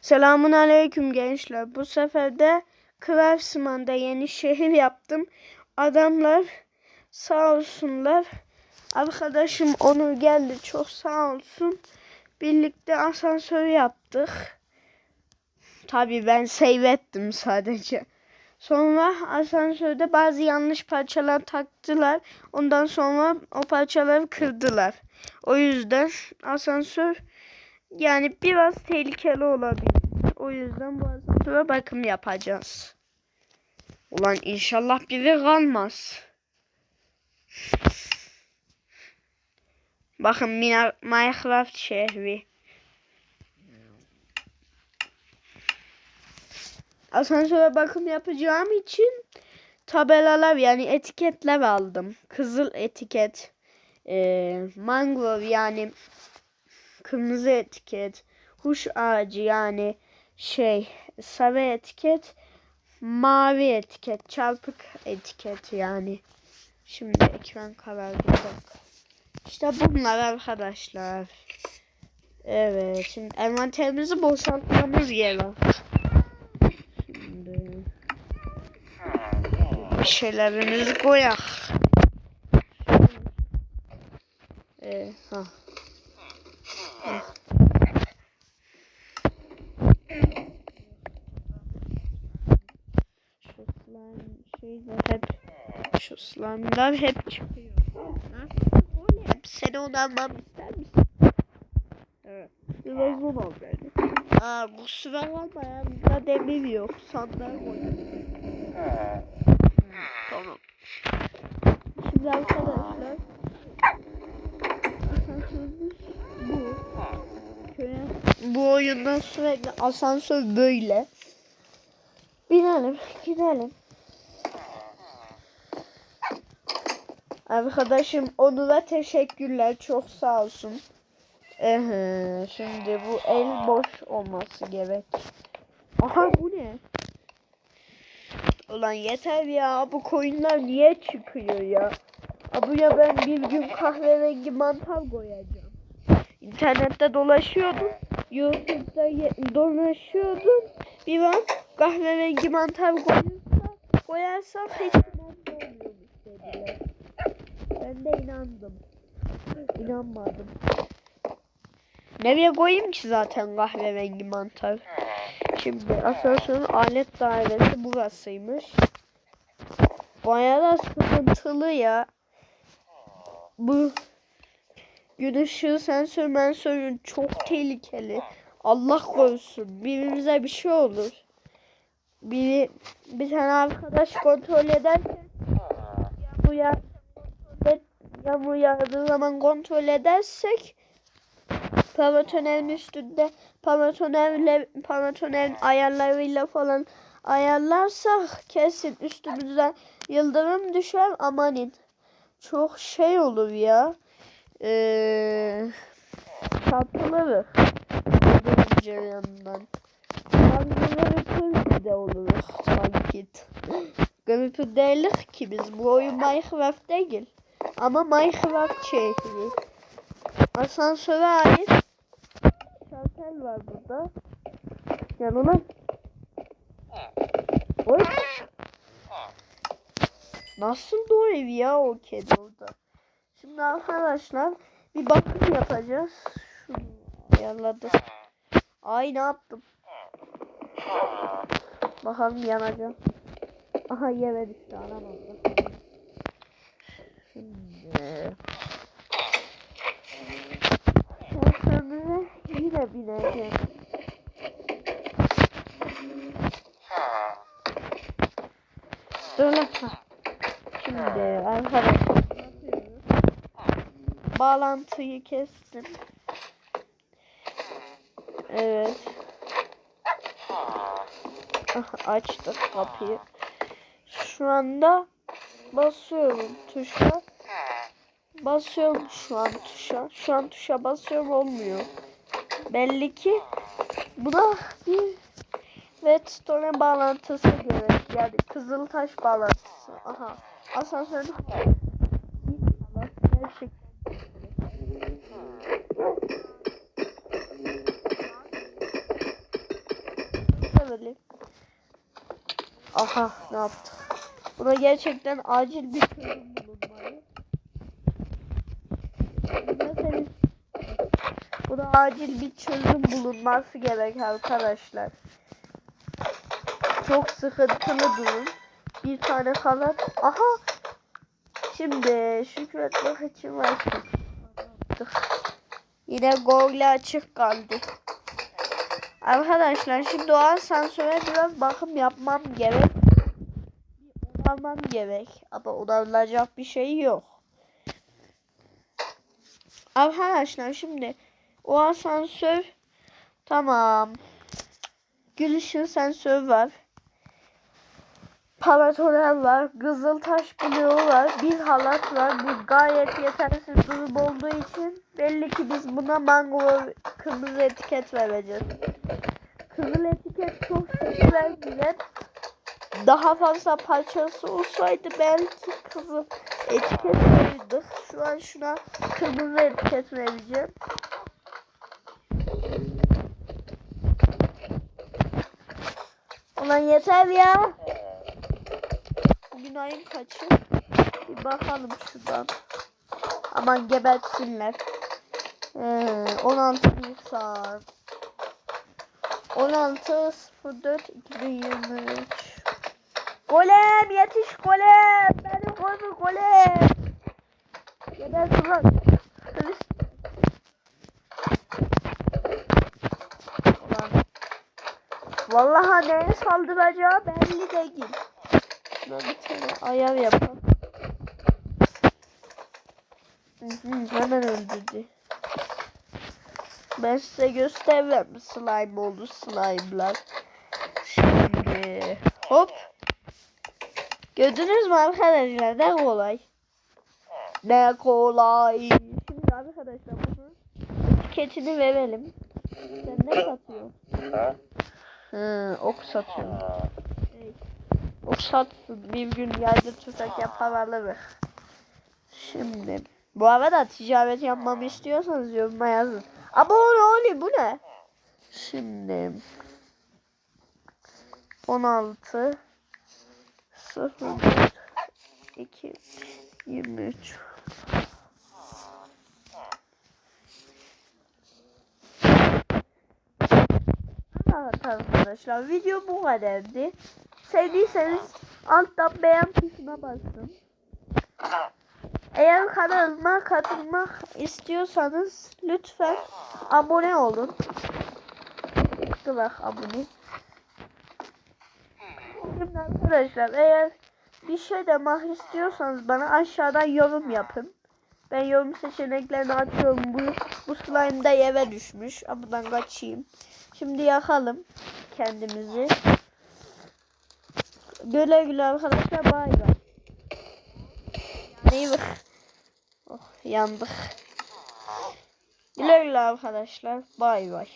Selamun aleyküm gençler. Bu sefer de Kıvarsman'da yeni şehir yaptım. Adamlar sağ olsunlar. Arkadaşım Onur geldi çok sağ olsun. Birlikte asansör yaptık. Tabii ben seyrettim sadece. Sonra asansörde bazı yanlış parçalar taktılar. Ondan sonra o parçaları kırdılar. O yüzden asansör yani biraz tehlikeli olabilir. O yüzden bu asansöre bakım yapacağız. Ulan inşallah biri kalmaz. Bakın Minecraft şehri. Asansöre bakım yapacağım için tabelalar yani etiketler aldım. Kızıl etiket, eee mangrove yani kırmızı etiket, huş ağacı yani şey sarı etiket, mavi etiket, çarpık etiket yani. Şimdi ekran karartacak. İşte bunlar arkadaşlar. Evet şimdi envanterimizi boşaltmamız gerek. Şimdi bir şeylerimizi koyak. Ee, ha. Şu slime şeyler hep şu slime'lar hep çıkıyor. Nasıl golem? Seni onu almam ister misin? Evet. Biraz zor oldu yani. Aa kusura kalma ya. Bizde demir yok. Sandal koyalım. Tamam. Şimdi arkadaşlar asansörümüz bu. Şöyle, bu oyundan sürekli asansör böyle. Binelim, gidelim. Arkadaşım Onur'a teşekkürler. Çok sağ olsun. Ehe, şimdi bu el boş olması gerek. Aha bu ne? Ulan yeter ya. Bu koyunlar niye çıkıyor ya? Abuya ben bir gün kahverengi mantar koyacağım. İnternette dolaşıyordum. YouTube'da dolaşıyordum. Bir an kahverengi mantar koyarsa, koyarsak hiç. Ben de inandım. İnanmadım. Nereye koyayım ki zaten kahverengi mantar? Şimdi asansörün alet dairesi burasıymış. Bayağı sıkıntılı ya. Bu gün ışığı sensör mensörün çok tehlikeli. Allah korusun. Birimize bir şey olur. Biri bir tane arkadaş kontrol ederken yağmur yağ yağmur yağdığı zaman kontrol edersek Panatonev'in üstünde Panatonev'le Panatonev'in ayarlarıyla falan ayarlarsak kesin üstümüzden yıldırım düşer amanin. Çok şey olur ya. Ee, çarpılırız. Yıldırım yanından. Gripper de oluruz sanki. Gripper değiliz ki biz. Bu oyun Minecraft değil. Ama Minecraft şehri. Asansöre ait şartel var burada. Ulan. Oy. Nasıl o ev ya o kedi orada? Şimdi arkadaşlar bir bakım yapacağız. Şunu ayarladım. Ay ne yaptım? Bakalım yanacağım. Aha yere düştü aramadım. Şimdi Şansımıza yine bineceğim. Dur. Ha. Şimdi arkadaşlar bağlantıyı kestim. Evet. Aha, açtık kapıyı. Şu anda basıyorum tuşa. Basıyorum şu an tuşa. Şu an tuşa basıyorum olmuyor. Belli ki buna bir redstone bağlantısı gerek. Yani kızıl taş bağlantısı. Aha. Asansörde gerçek. Aha ne yaptı? Buna gerçekten acil bir çözüm bulunmalı. Acil bir çözüm bulunması gerek arkadaşlar. Çok sıkıntılı durum. Bir tane kanat. Aha. Şimdi şükretmek için var. Yine golle açık kaldı. Arkadaşlar şimdi o asansöre biraz bakım yapmam gerek. Onarmam gerek. Ama onarılacak bir şey yok. Arkadaşlar şimdi o asansör tamam. Gül ışığı sensörü var. Paratonel var. Kızıltaş bloğu var. Bir halat var. Bu gayet yetersiz durum olduğu için belli ki biz buna mango kırmızı etiket vereceğiz. Kızıl etiket çok sevilen bile daha fazla parçası olsaydı belki kızıl etiket verirdik. Şu an şuna kırmızı etiket vereceğim. Ulan yeter ya. Bugün ayın kaçı? Bir bakalım şuradan. Aman gebertsinler. Ee, 16 Nisan. 16 04 2023. Golem yetiş golem. Beni koru golem. Gebert ulan. Hırs. Ulan. Vallahi neye saldıracağı belli değil. Şuna bir tane ayar yapalım. Hemen öldürdü. Ben size göstermem slime oldu slime'lar. Şimdi hop. Gördünüz mü arkadaşlar ne kolay. Ne kolay. Şimdi arkadaşlar bunun etiketini verelim. Sen ne satıyorsun? Hı, ok satıyor. Evet. Ok satsın. Bir gün yayda tüfek yapar alırız. Şimdi bu arada ticaret yapmamı istiyorsanız yoruma yazın. Ama o ne oluyor bu ne? Şimdi 16 0 2 23 Evet arkadaşlar video bu kadardı. Sevdiyseniz alttan beğen tuşuna basın. Eğer kanalıma katılmak istiyorsanız lütfen abone olun. Bak abone. Şimdi arkadaşlar eğer bir şey demek istiyorsanız bana aşağıdan yorum yapın. Ben yorum seçeneklerini açıyorum. Bu, bu slime da eve düşmüş. Ama Buradan kaçayım. Şimdi yakalım kendimizi. Güle güle arkadaşlar. Bay bay. Bak. Oh yandık. Güle güle arkadaşlar. Bay bay.